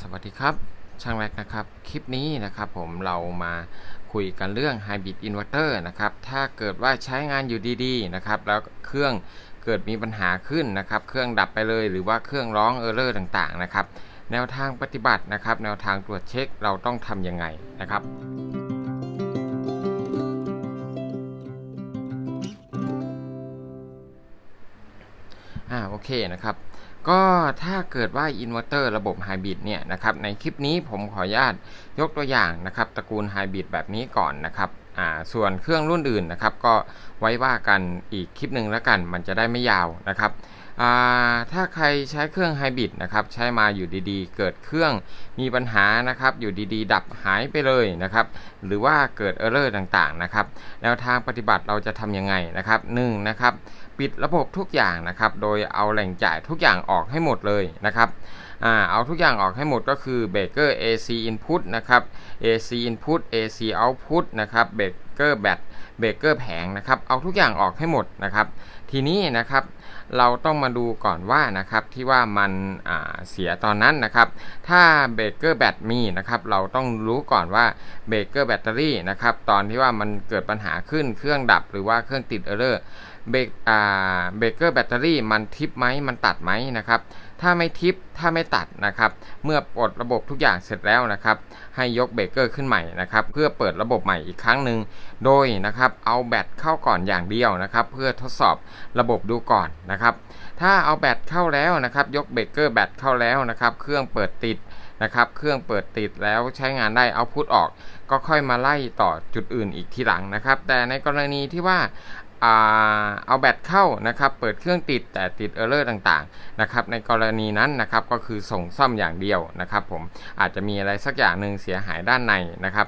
สวัสดีครับ ช่างแรกนะครับ คลิปนี้นะครับผมเรามาคุยกันเรื่อง Hybrid Inverter นะครับ ถ้าเกิดว่าใช้งานอยู่ดีๆนะครับ แล้วเครื่องเกิดมีปัญหาขึ้นนะครับ เครื่องดับไปเลยหรือว่าเครื่องร้องเออร์เลอร์ต่างๆนะครับ แนวทางปฏิบัตินะครับ แนวทางตรวจเช็คเราต้องทำยังไงนะครับ อ่าโอเคนะครับ ก็ถ้าเกิดว่าอินเวอร์เตอร์ระบบไฮบริดเนี่ยนะครับในคลิปนี้ผมขออนุญาตยกตัวอย่างนะครับตระกูลไฮบริดแบบนี้ก่อนนะครับ อ่าส่วนเครื่องรุ่นอื่นนะครับ ก็ไว้ว่ากันอีกคลิปหนึ่งแล้วกัน มันจะได้ไม่ยาวนะครับถ้าใครใช้เครื่องไฮบริดนะครับใช้มาอยู่ดีๆ เกิดเครื่องมีปัญหานะครับอยู่ดีๆ ดับหายไปเลยนะครับหรือว่าเกิดเออร์เลอร์ต่างๆนะครับแนวทางปฏิบัติเราจะทำยังไงนะครับหนึ่งนะครับปิดระบบทุกอย่างนะครับโดยเอาแหล่งจ่ายทุกอย่างออกให้หมดเลยนะครับ อ่าเอาทุกอย่างออกให้หมดก็คือเบเกอร์ AC input นะครับ AC input AC output นะครับเบเกอร์แบตเบเกอร์แผงนะครับ เอาทุกอย่างออกให้หมดนะครับ ทีนี้นะครับเราต้องมาดูก่อนว่านะครับที่ว่ามันเสียตอนนั้นนะครับ ถ้าเบเกอร์แบตมีนะครับเราต้องรู้ก่อนว่าเบเกอร์แบตเตอรี่นะครับตอนที่ว่ามันเกิดปัญหาขึ้นเครื่องดับหรือว่าเครื่องติดเออร์เบรกเบรกเกอร์แบตเตอรี่มันทิปไหมมันตัดไหมนะครับ ถ้าไม่ทิปถ้าไม่ตัดนะครับ เมื่อปลดระบบทุกอย่างเสร็จแล้วนะครับ ให้ยกเบรกเกอร์ขึ้นใหม่นะครับ เพื่อเปิดระบบใหม่อีกครั้งหนึ่งโดยนะครับเอาแบตเข้าก่อนอย่างเดียวนะครับ เพื่อทดสอบระบบดูก่อนนะครับ ถ้าเอาแบตเข้าแล้วนะครับ ยกเบรกเกอร์แบตเข้าแล้วนะครับ เครื่องเปิดติดนะครับ เครื่องเปิดติดแล้วใช้งานได้เอาพุทออก ก็ค่อยมาไล่ต่อจุดอื่นอีกทีหลังนะครับ แต่ในกรณีที่ว่า เอาแบตเข้านะครับเปิดเครื่องติดแต่ติดเออร์เลอร์ต่างๆนะครับในกรณีนั้นนะครับก็คือส่งซ่อมอย่างเดียวนะครับผมอาจจะมีอะไรสักอย่างหนึ่งเสียหายด้านในนะครับ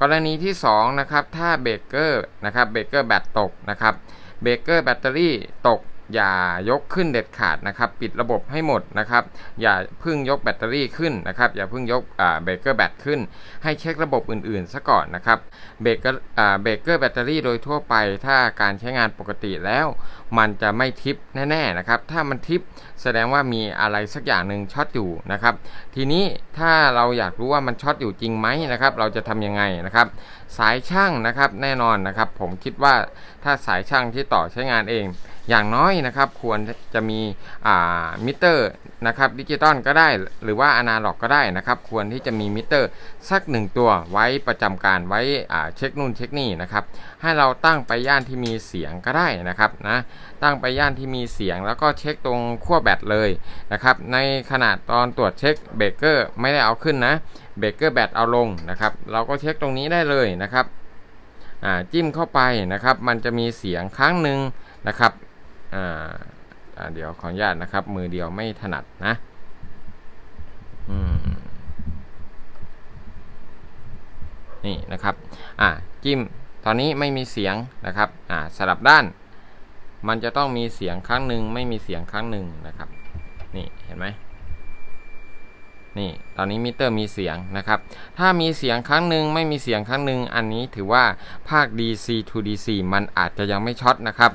กรณีที่2นะครับถ้าเบรกเกอร์นะครับเบรกเกอร์แบตตกนะครับเบรกเกอร์แบตเตอรี่ตก อย่ายกขึ้นเด็ดขาดนะครับ ปิดระบบให้หมดนะครับ อย่าพึ่งยกแบตเตอรี่ขึ้นนะครับ อย่าพึ่งยกเบรกเกอร์แบตขึ้น ให้เช็คระบบอื่นๆซะก่อนนะครับ เบรกเกอร์เบรกเกอร์แบตเตอรี่โดยทั่วไป ถ้าการใช้งานปกติแล้ว มันจะไม่ทิปแน่ๆนะครับ ถ้ามันทิปแสดงว่ามีอะไรสักอย่างหนึ่งช็อตอยู่นะครับ ทีนี้ถ้าเราอยากรู้ว่ามันช็อตอยู่จริงไหมนะครับ เราจะทำยังไงนะครับ สายช่างนะครับแน่นอนนะครับ ผมคิดว่าถ้าสายช่างที่ต่อใช้งานเองอย่างน้อยนะครับควรจะมีมิเตอร์นะครับดิจิตอลก็ได้ หรือว่าอนาล็อกก็ได้นะครับ ควรที่จะมีมิเตอร์สักหนึ่งตัวไว้ประจำการไว้เช็คนู่นเช็คนี่นะครับให้เราตั้งไปย่านที่มีเสียงก็ได้นะครับนะตั้งไปย่านที่มีเสียง แล้วก็เช็คตรงขั้วแบตเลยนะครับในขนาดตอนตรวจเช็คเบรกเกอร์ไม่ได้เอาขึ้นนะเบรกเกอร์แบตเอาลงนะครับเราก็เช็คตรงนี้ได้เลยนะครับจิ้มเข้าไปนะครับ มันจะมีเสียงครั้งหนึ่งนะครับ เดี๋ยวขออนุญาตนะครับ มือเดียวไม่ถนัดนะนี่นะครับอ่าจิ้มตอนนี้ไม่มีเสียงนะครับอ่าสลับด้าน มันจะต้องมีเสียงครั้งหนึ่งไม่มีเสียงครั้งหนึ่งนะครับ นี่เห็นไหม นี่ตอนนี้มิเตอร์มีเสียงนะครับ ถ้ามีเสียงครั้งหนึ่งไม่มีเสียงครั้งหนึ่งอันนี้ถือว่าภาค DC to DC มันอาจจะยังไม่ช็อตนะครับ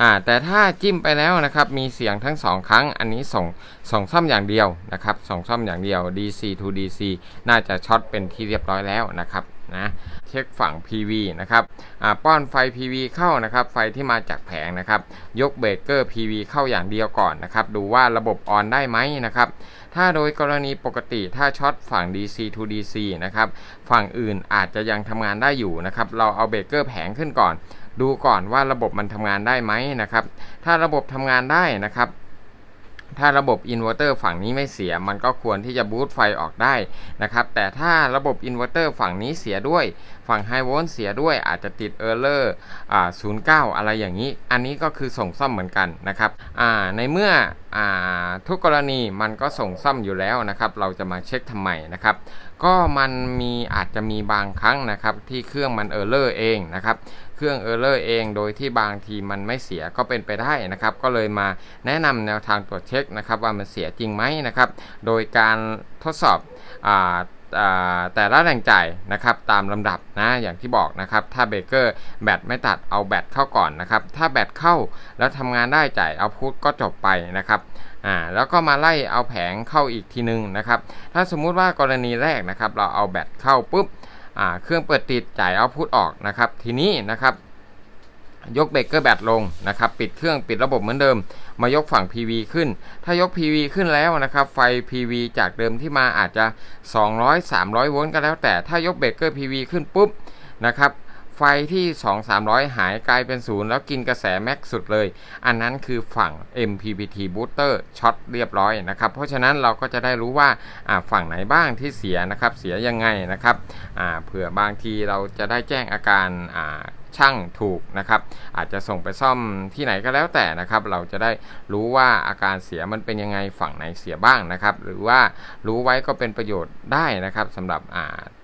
อ่าแต่ถ้าจิ้มไปแล้วนะครับมีเสียงทั้งสองครั้ง อันนี้ส่งส่งซ่อมอย่างเดียวนะครับส่งซ่อมอย่างเดียว DC to DC น่าจะช็อตเป็นที่เรียบร้อยแล้วนะครับ นะเช็คฝั่ง PV นะครับป้อนไฟ PV เข้านะครับ ไฟที่มาจากแผงนะครับ ยกเบรกเกอร์ PV เข้าอย่างเดียวก่อนนะครับ ดูว่าระบบออนได้ไหมนะครับ ถ้าโดยกรณีปกติถ้าช็อตฝั่ง DC to DC นะครับ ฝั่งอื่นอาจจะยังทำงานได้อยู่นะครับ เราเอาเบรกเกอร์แผงขึ้นก่อน ดูก่อนว่าระบบมันทำงานได้ไหมนะครับ ถ้าระบบทำงานได้นะครับ ถ้าระบบอินเวอร์เตอร์ฝั่งนี้ไม่เสีย มันก็ควรที่จะบูตไฟออกได้นะครับ แต่ถ้าระบบอินเวอร์เตอร์ฝั่งนี้เสียด้วย ฝั่งไฮโวลต์เสียด้วย อาจจะติดเออร์เลอร์อ่าศูนย์เก้าอะไรอย่างนี้ อันนี้ก็คือส่งซ่อมเหมือนกันนะครับอ่าในเมื่ออ่าทุกกรณีมันก็ส่งซ่อมอยู่แล้วนะครับ เราจะมาเช็คทำไมนะครับ ก็มันมีอาจจะมีบางครั้งนะครับที่เครื่องมันเออร์เลอร์เองนะครับเครื่องเออร์เลอร์เองโดยที่บางทีมันไม่เสียก็เป็นไปได้นะครับ ก็เลยมาแนะนำแนวทางตรวจเช็คนะครับว่ามันเสียจริงไหมนะครับ โดยการทดสอบแต่ละแรงจ่ายนะครับตามลำดับนะอย่างที่บอกนะครับถ้าเบเกอร์แบตไม่ตัดเอาแบตเข้าก่อนนะครับถ้าแบตเข้าแล้วทำงานได้จ่ายเอาพุทก็จบไปนะครับอ่าแล้วก็มาไล่เอาแผงเข้าอีกทีนึงนะครับถ้าสมมุติว่ากรณีแรกนะครับเราเอาแบตเข้าปุ๊บ เครื่องเปิดติดจ่ายเอาพุทออกนะครับ ทีนี้นะครับยกเบรกเกอร์แบตลงนะครับปิดเครื่องปิดระบบเหมือนเดิม มายกฝั่ง PV ขึ้น ถ้ายก PV ขึ้นแล้วนะครับไฟ PV จากเดิมที่มาอาจจะ 200 300 โวลต์ก็แล้วแต่ถ้ายกเบรกเกอร์ PV ขึ้นปุ๊บนะครับ ไฟที่ 2 300 หายกลายเป็นศูนย์แล้วกินกระแสแม็กสุดเลย อันนั้นคือฝั่ง MPPT booster ช็อตเรียบร้อยนะครับ เพราะฉะนั้นเราก็จะได้รู้ว่าฝั่งไหนบ้างที่เสียนะครับ เสียยังไงนะครับเผื่อบางทีเราจะได้แจ้งอาการ ช่างถูกนะครับ อาจจะส่งไปซ่อมที่ไหนก็แล้วแต่นะครับ เราจะได้รู้ว่าอาการเสียมันเป็นยังไงฝั่งไหนเสียบ้างนะครับ หรือว่ารู้ไว้ก็เป็นประโยชน์ได้นะครับสำหรับ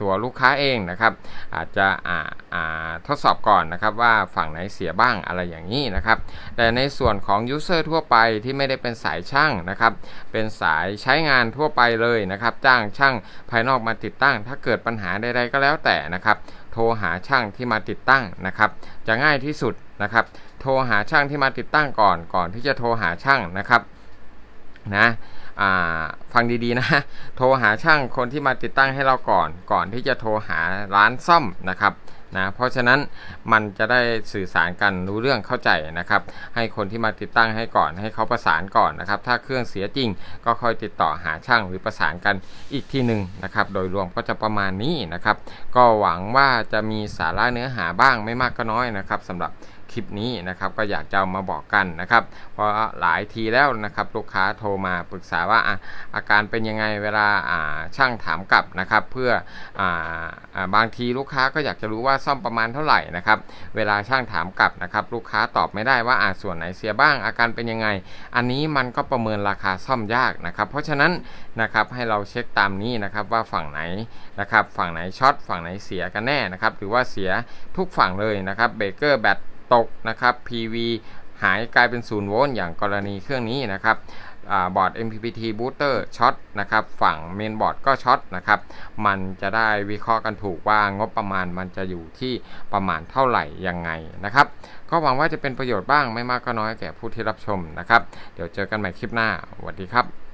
ตัวลูกค้าเองนะครับ อาจจะอ่าอ่าทดสอบก่อนนะครับว่าฝั่งไหนเสียบ้างอะไรอย่างนี้นะครับ แต่ในส่วนของยูเซอร์ทั่วไปที่ไม่ได้เป็นสายช่างนะครับ เป็นสายใช้งานทั่วไปเลยนะครับ จ้างช่างภายนอกมาติดตั้ง ถ้าเกิดปัญหาใดๆก็แล้วแต่นะครับ โทรหาช่างที่มาติดตั้งนะครับ จะง่ายที่สุดนะครับ โทรหาช่างที่มาติดตั้งก่อนก่อนที่จะโทรหาช่างนะครับนะ ฟังดีๆนะ โทรหาช่างคนที่มาติดตั้งให้เราก่อน ก่อนที่จะโทรหาร้านซ่อมนะครับนะเพราะฉะนั้นมันจะได้สื่อสารกันรู้เรื่องเข้าใจนะครับ ให้คนที่มาติดตั้งให้ก่อนให้เขาประสานก่อนนะครับ ถ้าเครื่องเสียจริงก็ค่อยติดต่อหาช่างหรือประสานกันอีกทีหนึ่งนะครับ โดยรวมก็จะประมาณนี้นะครับ ก็หวังว่าจะมีสาระเนื้อหาบ้างไม่มากก็น้อยนะครับสำหรับ คลิปนี้นะครับก็อยากจะามาบอกกันนะครับ เพราะหลายทีแล้วนะครับลูกค้าโทรมาปรึกษาว่าอะอาการเป็นยังไงเวลาาช่างถามกลับนะครับ เพื่ออาบางทีลูกค้าก็อยากจะรู้ว่าซ่อมประมาณเท่าไหร่นะครับเวลาช่างถามกลับนะครับ ลูกค้าตอบไม่ได้ว่าอ่าส่วนไหนเสียบ้าง อาการเป็นยังไง อันนี้มันก็ประเมินราคาซ่อมยากนะครับ เพราะฉะนั้นนะครับให้เราเช็คตามนี้นะครับว่าฝั่งไหนนะครับฝั่งไหนช็อตฝั่งไหนเสียกันแน่นะครับหรือว่าเสียทุกฝั่งเลยนะครับเบรกเกอร์แบต ตกนะครับ PV หายกลายเป็นศูนย์โวลต์อย่างกรณีเครื่องนี้นะครับบอร์ด MPPT booster ช็อตนะครับฝั่งเมนบอร์ดก็ช็อตนะครับมันจะได้วิเคราะห์กันถูกว่างบประมาณมันจะอยู่ที่ประมาณเท่าไหร่ยังไงนะครับก็หวังว่าจะเป็นประโยชน์บ้างไม่มากก็น้อยแก่ผู้ที่รับชมนะครับ เดี๋ยวเจอกันใหม่คลิปหน้าสวัสดีครับ